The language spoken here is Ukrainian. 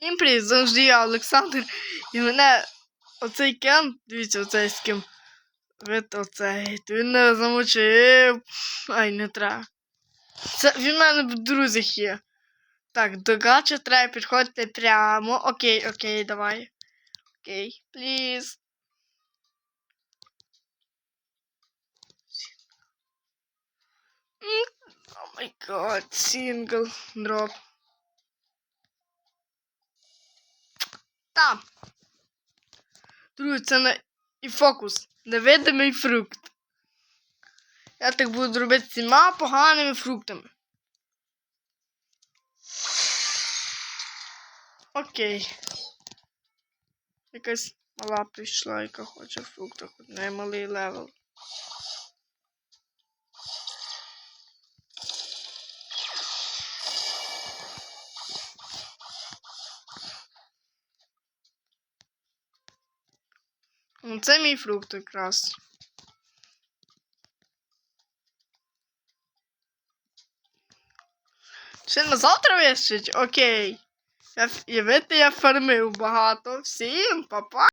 Всім привіт, завжди я Олександр. І мене оцей Кен, дивіться, оцей з ким. Вид оцей. то Він не замочив. Ай, не треба. Це він в мене в друзях є. Так, до гача треба підходити прямо. Окей, окей, давай. Окей, пліз. О май гад, сингл, дроп. Там. Друзі, це на і фокус. Невидимий фрукт. Я так буду робити цими поганими фруктами. Окей. Якась мала прийшла, яка хоче фрукта, хоч не малий левел. Це мій фрукт якраз. Ще на завтра вистачить? Окей. Я, видите, я фармив багато. Всім, па-па.